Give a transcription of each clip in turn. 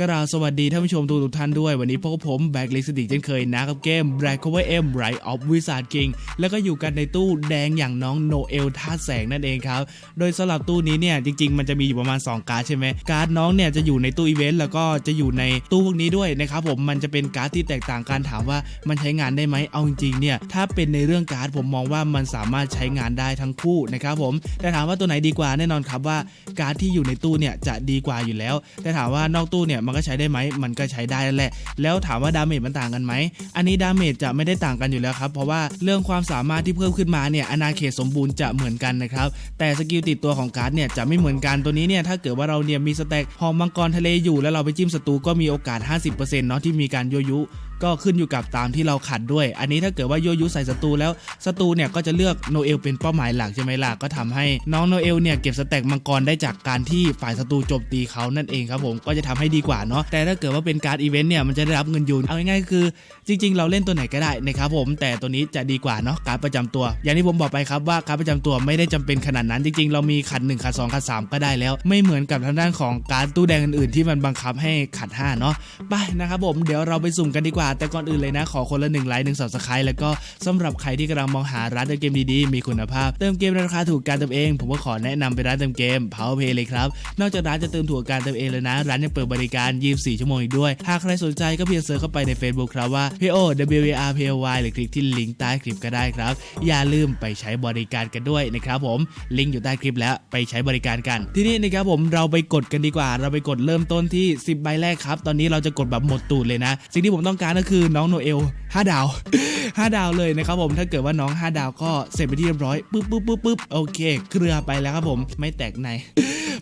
กราสวัสดีท่านผู้ชมทุกทุกท่านด้วยวันนี้พวกบผมแบล็กลิสติกเช่นเคยนะกับเกม Black Cover M Right of Wizard King แล้วก็อยู่กันในตู้แดงอย่างน้องโนเอลท่าแสงนั่นเองครับ โดยสำหรับตู้นี้เนี่ยจริง ๆ มันจะมีอยู่ประมาณ 2 การ์ดใช่ไหมการ์ดน้องเนี่ยจะอยู่ในตู้อีเวนต์แล้วก็จะอยู่ในตู้พวกนี้ด้วยนะครับผมมันจะเป็นการ์ดที่แตกต่างกันถามว่ามันใช้งานได้ไหมเอาจริงๆเนี่ยถ้าเป็นในเรื่องการ์ดผมมองว่ามันสามารถใช้งานได้ทั้งคู่นะครับผมแต่ถามว่าตัวไหนดีกว่าแน่นอนครับว่าการ์ดที่อยู่ในตู้เนี่ยจะดีกว่าอยู่แล้ว แต่ถามว่านอกตู้เนี่ยมันก็ใช้ได้ไหมมันก็ใช้ได้แหละ แล้วถามว่าดาเมจมันต่างกันไหมอันนี้ดาเมจจะไม่ได้ต่างกันอยู่แล้วครับเพราะว่าเรื่องความสามารถที่เพิ่มขึ้นมาเนี่ยอนาเขตสมบูรณ์จะเหมือนกันนะครับแต่สกิลติดตัวของการ์ดเนี่ยจะไม่เหมือนกันตัวนี้เนี่ยถ้าเกิดว่าเราเนี่ยมีสแต็กหอมมังกรทะเลอยู่แล้วเราไปจิ้มศัตรูก็มีโอกาส 50%เนาะที่มีการโยยุ ก็ขึ้นอยู่กับตามที่เราขัดด้วย อันนี้ถ้าเกิดว่าโยยุใส่ศัตรูแล้วศัตรูเนี่ยก็จะเลือกโนเอลเป็นเป้าหมายหลักใช่ไหมล่ะก็ทำให้น้องโนเอลเนี่ยเก็บสแต็กมังกรได้จากการที่ฝ่ายศัตรูโจมตีเขานั่นเองครับผมก็จะทำให้ดีกว่าเนาะแต่ถ้าเกิดว่าเป็นการ์ดอีเวนต์เนี่ยมันจะได้รับเงินยูนเอาง่ายๆคือ จริง ๆ เราเล่นตัวไหนก็ได้นะครับผมแต่ตัวนี้จะดีกว่าเนาะการประจำตัว อย่างที่ผมบอกไปครับว่าการประจำตัวไม่ได้จำเป็นขนาดนั้นจริง ๆ เรามีขัด1ขัด2ขัด3ก็ได้แล้ว ไม่เหมือนกับทางด้านของการดตู้แดงอื่นๆ ที่มันบังคับให้ขัด5เนาะไปนะครับผมเดี๋ยวเราไปสุ่มกันดีกว่าแต่ก่อนอื่นเลยนะ ขอคนละหนึ่งไลค์หนึ่งสับสไครต์แล้วก็สำหรับใครที่กำลังมองหาร้านเติมเกมดีๆ มีคุณภาพ เติมเกมในราคาถูกการเติมเอง ผมก็ขอแนะนำไปร้านเติมเกม Powerplay เลยครับ นอกจากร้านจะเติมถูกการเติมเองเลยนะ ร้านยังเปิดบริการ 24 ชั่วโมงอีกด้วย หากใครสนใจก็เพียงเซิร์ชเข้าไปใน Facebook ครับว่า PO W A R P O Y หรือคลิกที่ลิงก์ใต้คลิปก็ได้ครับ อย่าลืมไปใช้บริการกันด้วยนะครับผม ลิงก์อยู่ใต้คลิปแล้วไปใช้บริการกัน ที่นี่นะครับผมเราไปกดกันดีกว่า เราไปกดเริ่มต้นที่ 10 ใบแรกครับ ตอนนี้เราจะกดแบบหมดตูดเลยนะ สิ่งที่ผมต้องการก็็คือน้องโนเอล5ดาว 5 ดาวเลยนะครับผมถ้าเกิดว่าน้อง 5 ดาวก็เสร็จไปที่เรียบร้อยปึ๊บปึ๊บปึ๊บปึ๊บโอเค เครือไปแล้วครับผมไม่แตกใน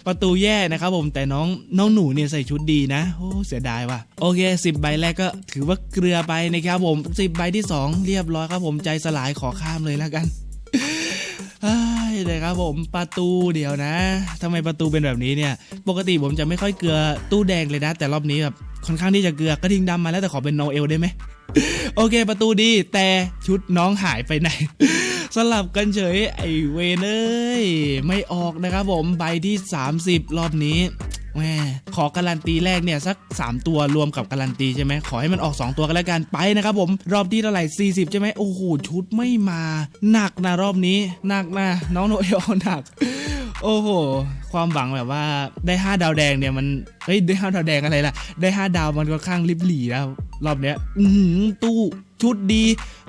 ประตูแย่นะครับผมแต่น้องน้องหนูเนี่ยใส่ชุดดีนะโอ้เสียดายว่ะโอเค 10 ใบแรกก็ถือว่าเกลือไปนะครับผม 10 ใบที่ 2 เรียบร้อยครับผมใจสลายขอข้ามเลยแล้วกันเฮ้ยครับผมประตูเดียวนะทำไมประตูเป็นแบบนี้เนี่ย ปกติผมจะไม่ค่อยเกลือตู้แดงเลยนะ แต่รอบนี้แบบ ค่อนข้างที่จะเกลือกระทิงดำมาแล้วแต่ขอเป็นโนเอลได้ไหมโอเค ประตูดีแต่ชุดน้องหายไปไหน สลับกันเฉยไอเวนเอ้ยไม่ออกนะครับผมใบที่ 30 รอบนี้แหมขอการันตีแรกเนี่ยสัก 3 ตัวรวมกับการันตีใช่ไหมขอให้มันออก 2 ตัวกันแล้วกันไปนะครับผม รอบที่เท่าไหร่ 40 ใช่ไหมโอ้โหชุดไม่มา หนักนะรอบนี้ หนักนะน้องโนเอลหนัก โอ้โห ความหวังแบบว่าได้ 5 ดาวแดงเนี่ยมัน เฮ้ยได้5ดาวแดงอะไรล่ะ ได้ 5 ดาวมันค่อนข้างริบหรี่แล้วรอบเนี้ย อือหือตู้ชุดดี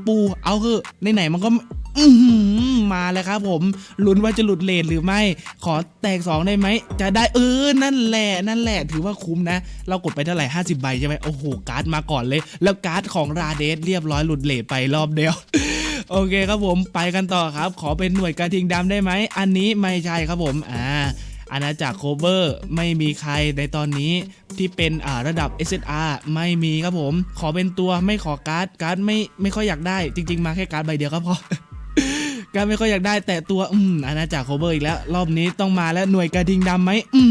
ปูเอาเถอะไหนมันก็อือหือมาแล้วครับผมลุ้นว่าจะหลุดเลทหรือไม่ ขอแตก 2 ได้ไหม จะได้เออ นั่นแหละ นั่นแหละ ถือว่าคุ้มนะ เรากดไปเท่าไหร่ 50 ใบใช่ไหมโอ้โห การ์ดมาก่อนเลย แล้วการ์ดของราเดสเรียบร้อยหลุดเลทไปรอบเดียว โอเคครับผมไปกันต่อครับ ขอเป็นหน่วยกระทิงดำได้ไหม อันนี้ไม่ใช่ครับผมอ่าอาณาจักรโคเวอร์ไม่มีใครในตอนนี้ที่เป็นอ่าระดับ SSR ไม่มีครับผม ขอเป็นตัวไม่ขอการ์ดการ์ดไม่ไม่ค่อยอยากได้ จริง ๆ มาแค่การ์ดใบเดียวก็พอ การดไม่ค่อยอยากได้แต่ตัวอืมอาณาจักรโคเวอร์อีกแล้ว รอบนี้ต้องมาแล้วหน่วยกระทิงดำไหมอื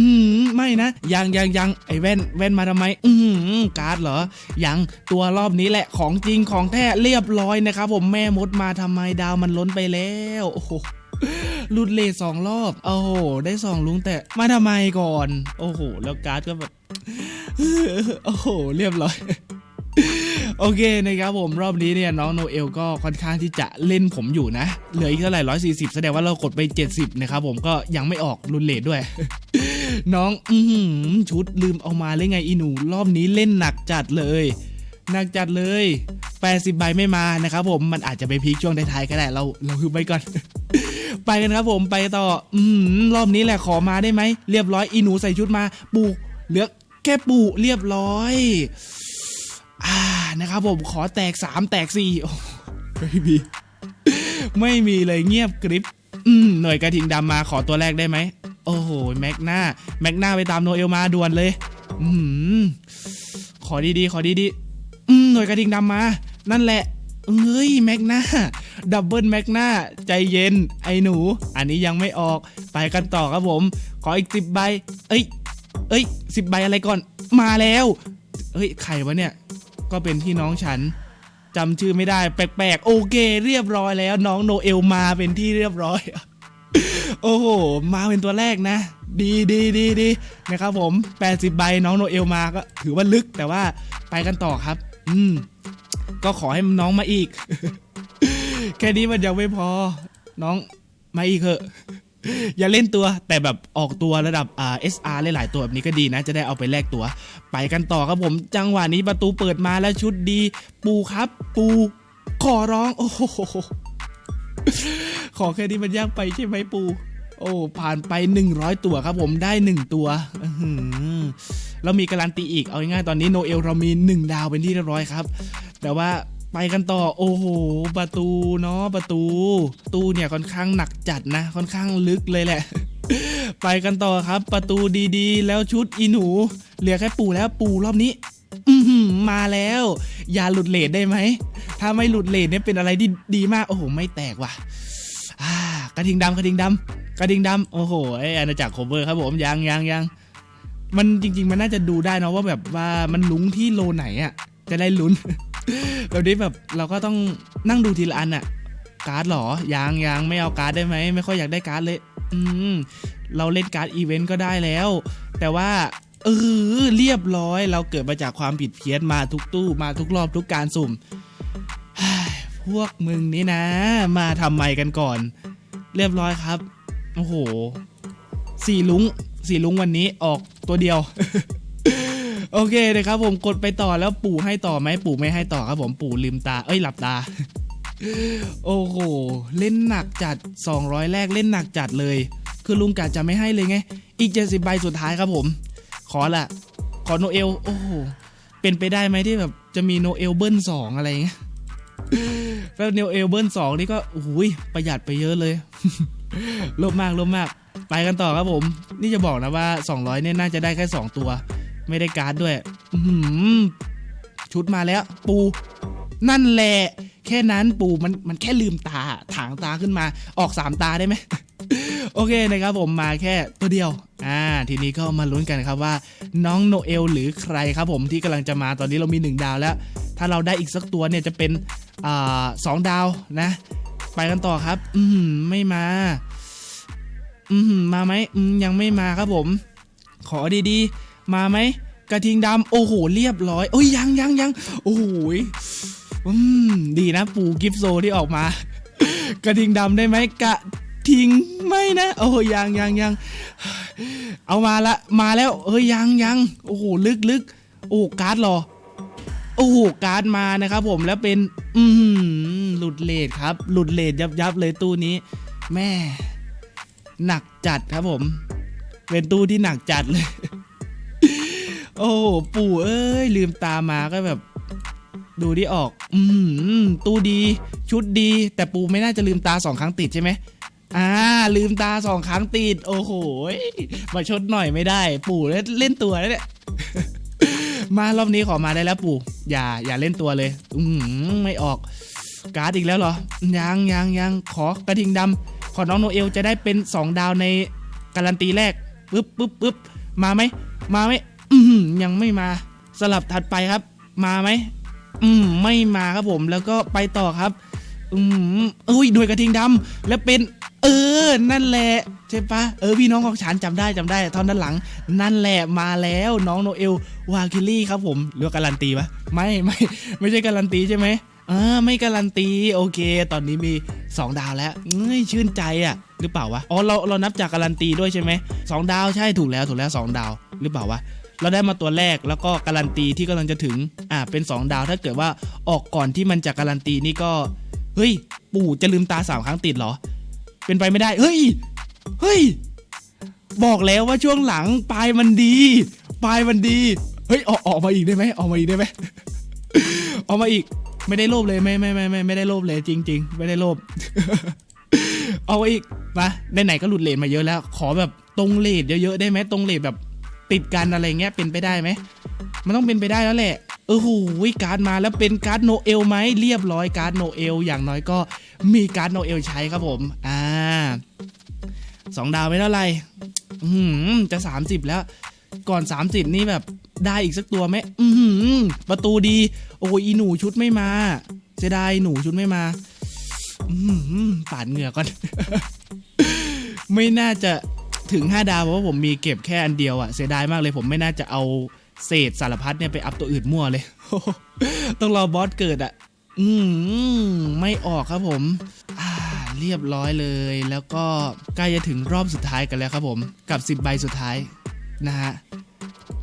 มไม่นะยังยังยังไอแว่นแว่นมาทำไมอืมการ์ดเหรอยังตัวรอบนี้แหละของจริงของแท้เรียบร้อยนะครับผมแม่มดมาทำไมดาวมันล้นไปแล้วโอ้โหลุดเลทสองรอบ โอ้โห ได้สองลุงแต่มาทำไมก่อน โอ้โห แล้วการ์ดก็แบบ โอ้โห เรียบร้อย โอเคนะครับผมรอบนี้เนี่ยน้องโนเอลก็ค่อนข้างที่จะเล่นผมอยู่นะ เหลืออีกเท่าไหร่ร้อยสี่สิบแสดงว่าเรากดไป 70 นะครับผมก็ยังไม่ออกรุนเลทด้วย น้องอืชุดลืมเอามาเลยไงอีหนู รอบนี้เล่นหนักจัดเลยหนักจัดเลย 80 ใบไม่มานะครับผมมันอาจจะไปพีคช่วงท้ายๆก็ได้เราเราคือไปก่อนไปกันครับผมไปต่อ อืมรอบนี้แหละขอมาได้ไหมเรียบร้อยอีหนูใส่ชุดมา ปูเหลือแค่ปูเรียบร้อย อ่านะครับผมขอแตก 3 แตก4โอ้ไม่มีไม่มีเลยเงียบกริบอืมหน่วยกระทิงดำมาขอตัวแรกได้ไหม โอ้โห แม็กนาแม็กนาไปตามโนเอลมาด่วนเลย อืมขอดีๆ ขอดีๆ อืมหน่วยกระทิงดำมา นั่นแหละเฮ้ยแม็กนาดับเบิลแม็กนาใจเย็น ไอ้หนู อันนี้ยังไม่ออก ไปกันต่อครับผม ขออีกสิบใบ เอ้ย เอ้ยสิบใบอะไรก่อน มาแล้วเฮ้ยใครวะเนี่ย ก็เป็นพี่น้องฉันจำชื่อไม่ได้ แปลกๆ โอเค เรียบร้อยแล้ว น้องโนเอลมาเป็นที่เรียบร้อย โอ้โห มาเป็นตัวแรกนะ ดีดีดีดีนะครับผม 80 ใบน้องโนเอลมาก็ถือว่าลึกแต่ว่าไปกันต่อครับ อืม ก็ขอให้น้องมาอีก แค่นี้มันยังไม่พอ น้องมาอีกเถอะ อย่าเล่นตัวแต่แบบออกตัวระดับอ่า SR หลายๆตัวแบบนี้ก็ดีนะ จะได้เอาไปแลกตัว ไปกันต่อครับผมจังหวะนี้ประตูเปิดมาแล้วชุดดี ปูครับ ปูขอร้อง โอ้โหขอแค่นี้มันยากไปใช่ไหมปู โอ้ผ่านไป 100 ตัวครับผมได้ 1 ตัวเรามีการันตีอีกเอาง่ายๆตอนนี้โนเอลเรามี 1 ดาวเป็นที่เรียบร้อยครับ แต่ว่า ไปกันต่อโอ้โห ประตูเนาะประตู ตู้เนี่ยค่อนข้างหนักจัดนะ ค่อนข้างลึกเลยแหละ ไปกันต่อครับประตูดีๆ แล้วชุดอีหนู เหลือแค่ปูแล้วปูรอบนี้อือหือมาแล้ว อย่าหลุดเลทได้ไหม ถ้าไม่หลุดเลทเนี่ยเป็นอะไรที่ดีมาก โอ้โห ไม่แตกว่ะกระทิงดำกระทิงดำกระทิงดำโอ้โหไออาณาจักรโคเวอร์ครับผมยังยังยังมันจริง ๆ มันน่าจะดูได้เนะว่าแบบว่ามันลุ้งที่โลไหนอะ จะได้ลุ้น แบบนี้แบบเราก็ต้องนั่งดูทีละอันอะการ์ดหรอยังยังไม่เอาการ์ดได้ไหม ไม่ค่อยอยากได้การ์ดเลย อืม เราเล่นการ์ดอีเวนต์ก็ได้แล้ว แต่ว่าเออเรียบร้อย เราเกิดมาจากความผิดเพี้ยนมาทุกตู้มาทุกรอบทุกการสุ่ม พวกมึงนี่นะ มาทำไมกันก่อน เรียบร้อยครับ โอ้โห สี่ลุง สี่ลุงวันนี้ออกตัวเดียว โอเคนะครับผมกดไปต่อแล้วปู่ให้ต่อไหมปู่ไม่ให้ต่อครับผมปู่ลืมตา เอ้ยหลับตา โอ้โห เล่นหนักจัด 200 แรกเล่นหนักจัดเลย คือลุงกะจะไม่ให้เลยไง อีก 70ใบสุดท้ายครับผม ขอละขอโนเอล โอ้โห เป็นไปได้ไหมที่แบบจะมีโนเอลเบิ้ลสองอะไรเงี้ยแล้วโนเอลเบิ้ลสองนี่ก็โอ้ยประหยัดไปเยอะเลยลบมากลบมาก ไปกันต่อครับผม นี่จะบอกนะว่า 200เนี่ยน่าจะได้แค่ 2 ตัว ไม่ได้การ์ดด้วยหือชุดมาแล้ว ปู นั่นแหละ แค่นั้นปูมันมันแค่ลืมตา ถางตาขึ้นมาออกสามตาได้ไหมโอเคนะครับผมมาแค่ตัวเดียว อ่า ทีนี้ก็มาลุ้นกันครับว่า น้องโนเอลหรือใครครับผมที่กำลังจะมาตอนนี้เรามีหนึ่งดาวแล้ว ถ้าเราได้อีกสักตัวเนี่ยจะเป็นอ่าสองดาวนะ ไปกันต่อครับ อืมไม่มา อืมมาไหมอืมยังไม่มาครับผม ขอดีๆ มาไหมกระทิงดำโอ้โหเรียบร้อยโอ้ยยังยังยังโอ้โหยอืมดีนะปูกิฟโซที่ออกมา กระทิงดำได้ไหมกระทิงไม่นะ โอ้ยยังยังยังเอามาละมาแล้วเอ้ยยังยังโอ้โหลึกลึกโอ้การ์ดรอโอ้โหการ์ดมานะครับผมแล้วเป็น อือหือหลุดเลทครับ หลุดเลทยับยับเลยตู้นี้ แม่ หนักจัดครับผม เป็นตู้ที่หนักจัดเลย โอ้ปู่เอ้ย ลืมตามาก็แบบ ดูที่ออก อืมตู้ดี ชุดดี แต่ปูไม่น่าจะลืมตาสองครั้งติดใช่ไหมอ่า ลืมตาสองครั้งติด โอ้โหมาชดหน่อยไม่ได้ ปู่เล่นเล่นตัวแล้วเนี่ยมารอบนี้ขอมาได้แล้วปู่ อย่า อย่าเล่นตัวเลย อืมไม่ออก การ์ดอีกแล้วเหรอ ยังยังยังขอกระทิงดำขอน้องโนเอลจะได้เป็น 2 ดาวในการันตีแรกปึ๊บปึ๊บปึ๊บมาไหมมาไหม อืมยังไม่มา สลับถัดไปครับ มาไหมอืมไม่มาครับผมแล้วก็ไปต่อครับ อืมอุ้ยหน่วยกระทิงดำแล้วเป็น เออ นั่นแหละใช่ปะเออพี่น้องของฉันจำได้จำได้ท่อนด้านหลัง นั่นแหละมาแล้วน้องโนเอลวาคิลี่ครับผมหรือการันตีปะไม่ไม่ไม่ใช่การันตีใช่ไหมอ่าไม่การันตีโอเค ตอนนี้มี 2 ดาวแล้วเอ้ยชื่นใจอะ หรือเปล่าวะอ๋อเราเรานับจากการันตีด้วยใช่ไหมสองดาวใช่ถูกแล้วถูกแล้ว 2 ดาว หรือเปล่าวะ เราได้มาตัวแรกแล้วก็การันตีที่กำลังจะถึงอ่าเป็น 2 ดาวถ้าเกิดว่าออกก่อนที่มันจะการันตีนี่ก็ เฮ้ย ปู่จะลืมตาสามครั้งติดเหรอ เป็นไปไม่ได้ เฮ้ย เฮ้ย บอกแล้วว่าช่วงหลังปลายมันดี ปลายมันดี เฮ้ยออกออกมาอีกได้ไหมออกมาอีกได้ไหมออกมาอีกไม่ได้โลภเลยไม่ไม่ไม่ไม่ไม่ได้โลภเลยจริง ๆ ไม่ได้โลภเอามาอีกมาไหนๆก็หลุดเลทมาเยอะแล้ว ขอแบบตรงเลทเยอะๆได้ไหมตรงเลทแบบ ติดกันอะไรเงี้ยเป็นไปได้ไหมมันต้องเป็นไปได้แล้วแหละเออหูยการ์ดมาแล้วเป็นการ์ดโนเอลไหมเรียบร้อยการ์ดโนเอลอย่างน้อยก็มีการ์ดโนเอลใช้ครับผมอ่าสองดาวไม่เท่าไหร่อื้อหือจะ 30 แล้ว ก่อน 30 นี่แบบได้อีกสักตัวไหมอือหือประตูดี โอ้ยอีหนูชุดไม่มาเสียดายหนูชุดไม่มา อือหือปาดเหงื่อก่อน ไม่น่าจะ ถึง 5 ดาวเพราะว่าผมมีเก็บแค่อันเดียวอะเสียดายมากเลยผมไม่น่าจะเอาเศษสารพัดเนี่ยไปอัพตัวอื่นมั่วเลย ต้องรอบอสเกิดอะอืมไม่ออกครับผมเรียบร้อยเลย แล้วก็ใกล้จะถึงรอบสุดท้ายกันแล้วครับผม กับ 10 ใบสุดท้ายนะฮะ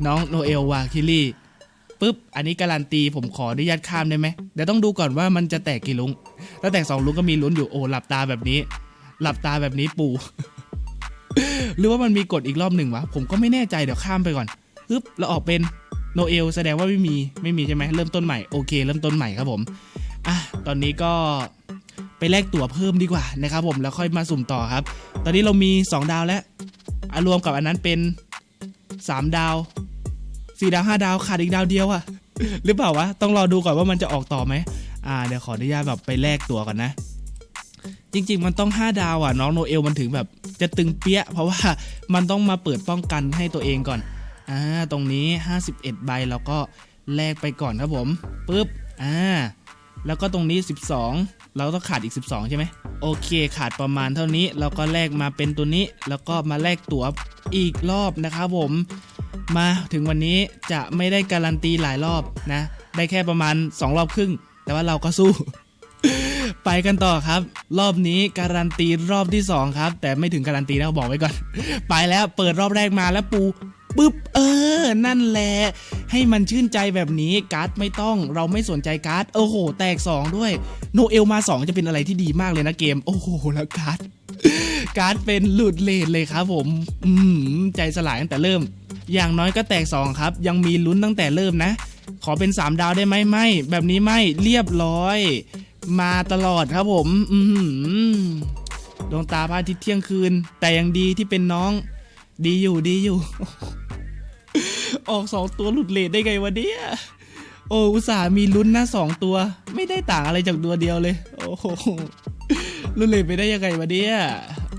น้องโนเอลวาคิลี่ปุ๊บ อันนี้การันตีผมขออนุญาตข้ามได้ไหมเดี๋ยวต้องดูก่อนว่ามันจะแตกกี่ลุง ถ้าแตกสองลุงก็มีลุ้นอยู่โอ้หลับตาแบบนี้ หลับตาแบบนี้ปู่ หรือว่ามันมีกฎอีกรอบหนึ่งวะ ผมก็ไม่แน่ใจเดี๋ยวข้ามไปก่อนปึ๊บแล้วออกเป็นโนเอลแสดงว่าไม่มีไม่มีใช่ไหมเริ่มต้นใหม่โอเค เริ่มต้นใหม่ครับผมอะตอนนี้ก็ไปแลกตั๋วเพิ่มดีกว่านะครับผมแล้วค่อยมาสุ่มต่อครับ ตอนนี้เรามี 2 ดาวแล้วรวมกับอันนั้นเป็น 3 ดาว 4 ดาว 5 ดาวขาดอีกดาวเดียวอะหรือเปล่าวะต้องรอดูก่อนว่ามันจะออกต่อไหมอ่าเดี๋ยวขออนุญาตแบบไปแลกตั๋วก่อนนะ จริง ๆ มันต้อง 5 ดาวอะน้องโนเอลมันถึงแบบจะตึงเปี้ย เพราะว่ามันต้องมาเปิดป้องกันให้ตัวเองก่อนอ่าตรงนี้ 51 ใบเราก็แลกไปก่อนครับผมปุ๊บอ่าแล้วก็ตรงนี้ 12 เราต้องขาดอีก 12 ใช่ไหมโอเคขาดประมาณเท่านี้เราก็แลกมาเป็นตัวนี้ แล้วก็มาแลกตั๋วอีกรอบนะครับผม มาถึงวันนี้จะไม่ได้การันตีหลายรอบนะ ได้แค่ประมาณ 2 รอบครึ่ง แต่ว่าเราก็สู้ ไปกันต่อครับ รอบนี้การันตีรอบที่ 2 ครับ แต่ไม่ถึงการันตีนะบอกไว้ก่อน ไปแล้วเปิดรอบแรกมาแล้วปูปึ๊บเออ นั่นแหละ ให้มันชื่นใจแบบนี้การ์ดไม่ต้อง เราไม่สนใจการ์ดโอ้โห แตก 2 ด้วย โนเอลมา 2 จะเป็นอะไรที่ดีมากเลยนะเกม โอ้โห แล้วการ์ดการ์ดเป็นหลุดเลนเลยครับผม อืมใจสลายตั้งแต่เริ่ม อย่างน้อยก็แตก 2 ครับ ยังมีลุ้นตั้งแต่เริ่มนะ ขอเป็น 3 ดาวได้ไหมไม่ แบบนี้ไม่เรียบร้อย มาตลอดครับผม อืดวงตาพระอาทิตย์เที่ยงคืน แต่ยังดีที่เป็นน้อง ดีอยู่ดีอยู่ ออกสองตัวหลุดเลทได้ไงวะเนี่ยโอ้อุตส่าห์มีลุ้นนะสองตัว ไม่ได้ต่างอะไรจากตัวเดียวเลย โอ้โหหลุดเลทไปได้ยังไงวะเนี่ย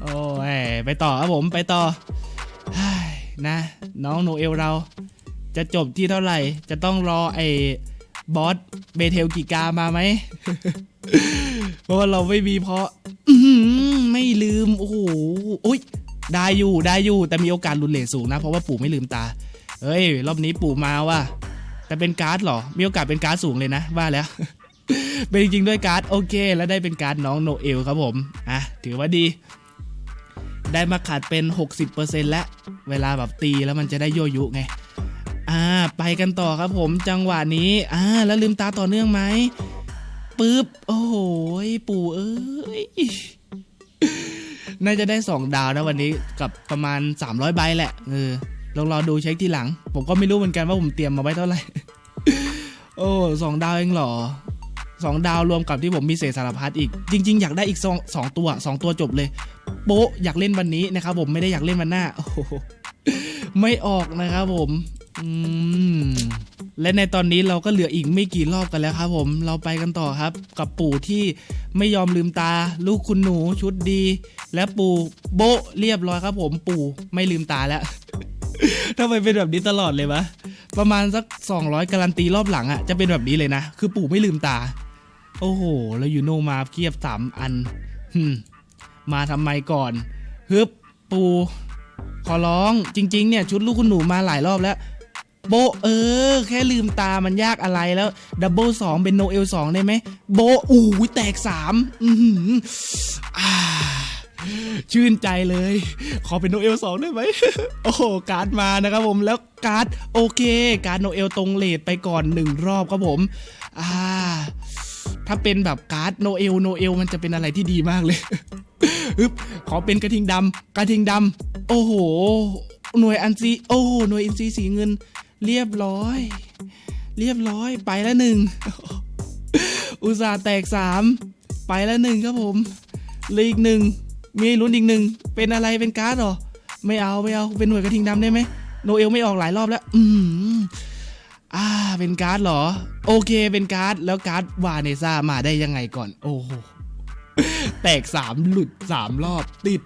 โอ้ยไปต่อครับผมไปต่อเฮ้ยนะ น้องโนเอลเรา จะจบที่เท่าไหร่ จะต้องรอไอ้บอสเบเทลกิกามาไหม เพราะว่าเราไม่มีเพราะอื้อหือไม่ลืม โอ้โหโอ้ยได้อยู่ได้อยู่ แต่มีโอกาสลุดเลทสูงนะ เพราะว่าปู่ไม่ลืมตา เฮ้ย รอบนี้ปู่มาว่ะแต่เป็นการ์ดเหรอ มีโอกาสเป็นการ์ดสูงเลยนะ ว่าแล้ว เป็นจริงด้วยการ์ดโอเค แล้วได้เป็นการ์ดน้องโนเอลครับผม อะ ถือว่าดี ได้มาขาดเป็น 60%แล้ว เวลาแบบตีแล้วมันจะได้โยยุไง อ่า ไปกันต่อครับผม จังหวะนี้ อ่า แล้วลืมตาต่อเนื่องไหม ปึ๊บ โอ้โหปู่เอ้ย น่าจะได้2ดาวนะวันนี้กับประมาณ 300ใบแหละ เออ ลองรอดูเช็คทีหลัง ผมก็ไม่รู้เหมือนกันว่าผมเตรียมมาไว้เท่าไหร่ โอ้สองดาวเองเหรอสองดาวรวมกับที่ผมมีเศษสารพัดอีก จริง ๆ อยากได้อีกสองสองตัวสองตัวจบเลย โป๊ะอยากเล่นวันนี้นะครับผมไม่ได้อยากเล่นวันหน้าโอ้ไม่ออกนะครับผม อืมและในตอนนี้เราก็เหลืออีกไม่กี่รอบกันแล้วครับผมเราไปกันต่อครับ กับปู่ที่ไม่ยอมลืมตา ลูกคุณหนูชุดดี และปู่โบเรียบร้อยครับ ผมปู่ไม่ลืมตาแล้วทำไมเป็นแบบนี้ตลอดเลยวะประมาณสัก 200 การันตีรอบหลังอะ่ะจะเป็นแบบนี้เลยนะ คือปู่ไม่ลืมตา โอ้โห แล้วยูโนมาเทียบสามอันมาทำไมก่อนฮึบปู่ขอร้องจริง ๆ เนี่ย ชุดลูกคุณหนูมาหลายรอบแล้ว โบเออ แค่ลืมตามันยากอะไรแล้ว ดับเบิลสองเป็นโนเอลสองได้ไหมโบอู้แตกสามอือหืออ่าชื่นใจเลย ขอเป็นโนเอลสองได้ไหม โอ้โห การ์ดมานะครับผม แล้วการ์ดโอเค การ์ดโนเอลตรงเลทไปก่อนหนึ่งรอบครับผม อ่า ถ้าเป็นแบบการ์ดโนเอลโนเอลมันจะเป็นอะไรที่ดีมากเลยฮึบขอเป็นกระทิงดำกระทิงดำโอ้โห หน่วยอันซี โอ้โห หน่วยอินซีสีเงิน เรียบร้อย เรียบร้อยไปแล้วหนึ่งอุตส่าห์แตกสามไปแล้วหนึ่งครับผมเหลืออีกหนึ่งมีหลุ้นอีกหนึ่งเป็นอะไรเป็นการ์ดเหรอ ไม่เอาไม่เอาเป็นหน่วยกระทิงดำได้ไหมโนเอลไม่ออกหลายรอบแล้ว อืมอ่าเป็นการ์ดเหรอ โอเคเป็นการ์ดแล้วการ์ดวาเนซ่ามาได้ยังไงก่อน โอ้โหแตกสามหลุดสามรอบติด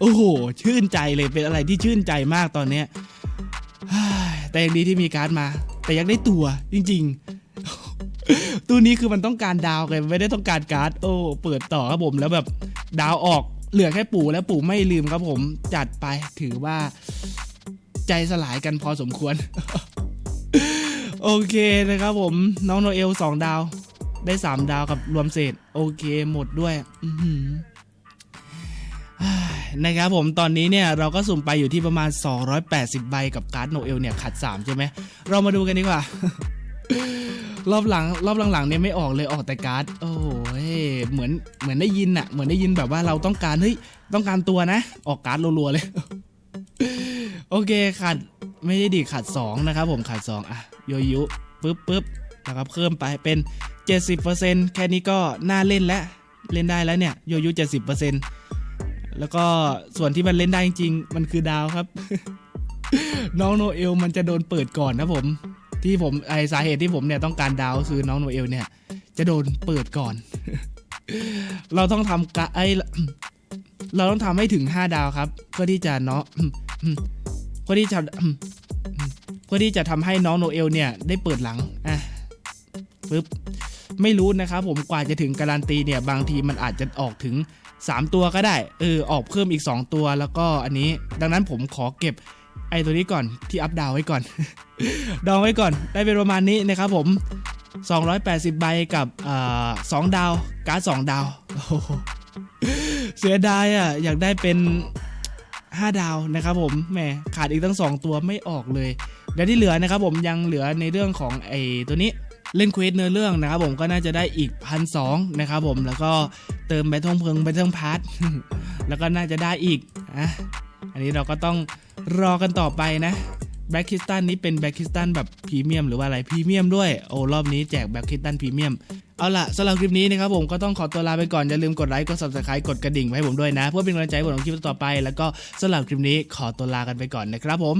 โอ้โห ชื่นใจเลยเป็นอะไรที่ชื่นใจมากตอนเนี้ย แต่ยังดีที่มีการ์ดมา แต่ยังได้ตัวจริง ๆตัวนี้คือมันต้องการดาวไงไม่ได้ต้องการการ์ดโอ้เปิดต่อครับผมแล้วแบบดาวออกเหลือแค่ปู่และปู่ไม่ลืมครับผมจัดไปถือว่า ใจสลายกันพอสมควร โอเคนะครับผม น้องโนเอลสองดาว ได้สามดาวกับรวมเศษ โอเคหมดด้วย อื้อหือ นะครับผมตอนนี้เนี่ยเราก็สุ่มไปอยู่ที่ประมาณ 280 ใบกับการ์ดโนเอลเนี่ยขัด 3 ใช่ไหม เรามาดูกันดีกว่า รอบหลังรอบหลังๆเนี่ยไม่ออกเลยออกแต่การ์ด โอ้ยเหมือนเหมือนได้ยินอะเหมือนได้ยินแบบว่าเราต้องการเฮ้ยต้องการตัวนะ ออกการ์ดรัวๆเลย โอเคขาดไม่ได้ดีขาด2นะครับผมขาด2อะโยยุปึ๊บปึ๊บนะครับเพิ่มไปเป็น 70%แค่นี้ก็น่าเล่นแล้วเล่นได้แล้วเนี่ยโยยุ70% แล้วก็ส่วนที่มันเล่นได้จริงๆมันคือดาวครับ น้องโนเอลมันจะโดนเปิดก่อนนะผม ที่ผมไอสาเหตุที่ผมเนี่ยต้องการดาวคือน้องโนเอลเนี่ย จะโดนเปิดก่อน เราต้องทำกะไอเราต้องทำให้ถึง 5 ดาวครับ เพื่อที่จะเนาะเพื่อที่จะเพื่อที่จะทำให้น้องโนเอลเนี่ยได้เปิดหลังอะปึ๊บไม่รู้นะครับผมกว่าจะถึงการันตีเนี่ยบางทีมันอาจจะออกถึง 3 ตัวก็ได้เออออกเพิ่มอีก 2 ตัวแล้วก็อันนี้ ดังนั้นผมขอเก็บไอ้ตัวนี้ก่อนที่อัพดาวไว้ก่อน ดองไว้ก่อนได้เป็นประมาณนี้นะครับผม 280 ใบกับสองดาวการ์ดสองดาวโอ้โหเสียดายอะอยากได้เป็น 5 ดาวนะครับผมแหมขาดอีกตั้ง 2 ตัวไม่ออกเลย และที่เหลือนะครับผมยังเหลือในเรื่องของไอ้ตัวนี้ เล่นเควสเนื้อเรื่องนะครับผมก็น่าจะได้อีกพันสองนะครับผมแล้วก็เติมแบททงเพิงแบททงพาร์ทแล้วก็น่าจะได้อีกอะอันนี้เราก็ต้องรอกันต่อไปนะแบ็คคิสตันนี้เป็นแบ็คคิสตันแบบพรีเมียมหรือว่าอะไรพรีเมียมด้วยโอ้รอบนี้แจกแบ็คคิสตันพรีเมียมเอาล่ะสำหรับคลิปนี้นะครับผมก็ต้องขอตัวลาไปก่อน อย่าลืมกดไลค์ กด subscribe กดกระดิ่งไว้ให้ผมด้วยนะ เพื่อเป็นกำลังใจให้ผมทำคลิปต่อไป แล้วก็สำหรับคลิปนี้ขอตัวลากันไปก่อนนะครับผม